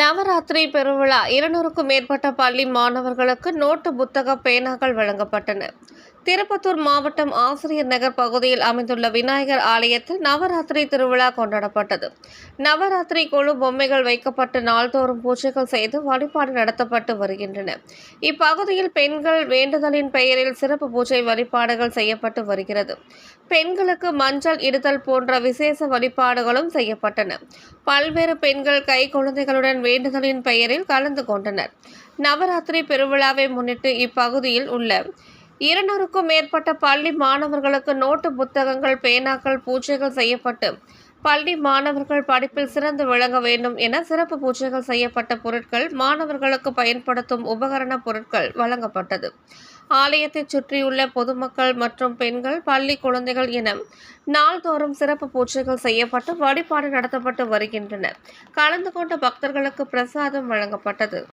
நவராத்திரி பெருவிழா இருநூறுக்கும் மேற்பட்ட பள்ளி மாணவர்களுக்கு நோட்டு புத்தக பேனாக்கள் வழங்கப்பட்டன. திருப்பத்தூர் மாவட்டம் ஆசிரியர் நகர் பகுதியில் அமைந்துள்ள விநாயகர் ஆலயத்தில் நவராத்திரி திருவிழா கொண்டாடப்பட்டது. நவராத்திரி குழு பொம்மைகள் வைக்கப்பட்டு நாள்தோறும் பூஜைகள் செய்து வழிபாடு நடத்தப்பட்டு வருகின்றன. இப்பகுதியில் பெண்கள் வேண்டுதலின் பெயரில் சிறப்பு பூஜை வழிபாடுகள் செய்யப்பட்டு வருகிறது. பெண்களுக்கு மஞ்சள் இடுதல் போன்ற விசேஷ வழிபாடுகளும் செய்யப்பட்டன. பல்வேறு பெண்கள் கை குழந்தைகளுடன் வேண்டுதலின் பெயரில் கலந்து கொண்டனர். நவராத்திரி பெருவிழாவை முன்னிட்டு இப்பகுதியில் உள்ள இருநூறுக்கும் மேற்பட்ட பள்ளி மாணவர்களுக்கு நோட்டு புத்தகங்கள் பேனாக்கள் பூஜைகள் செய்யப்பட்டு பள்ளி மாணவர்கள் படிப்பில் சிறந்து விளங்க வேண்டும் என சிறப்பு பூஜைகள் செய்யப்பட்ட பொருட்கள் மாணவர்களுக்கு பயன்படுத்தும் உபகரண பொருட்கள் வழங்கப்பட்டது. ஆலயத்தைச் சுற்றியுள்ள பொதுமக்கள் மற்றும் பெண்கள் பள்ளி குழந்தைகள் என நாள்தோறும் சிறப்பு பூஜைகள் செய்யப்பட்டு வழிபாடு நடத்தப்பட்டு வருகின்றன கலந்து கொண்ட பக்தர்களுக்கு பிரசாதம் வழங்கப்பட்டது.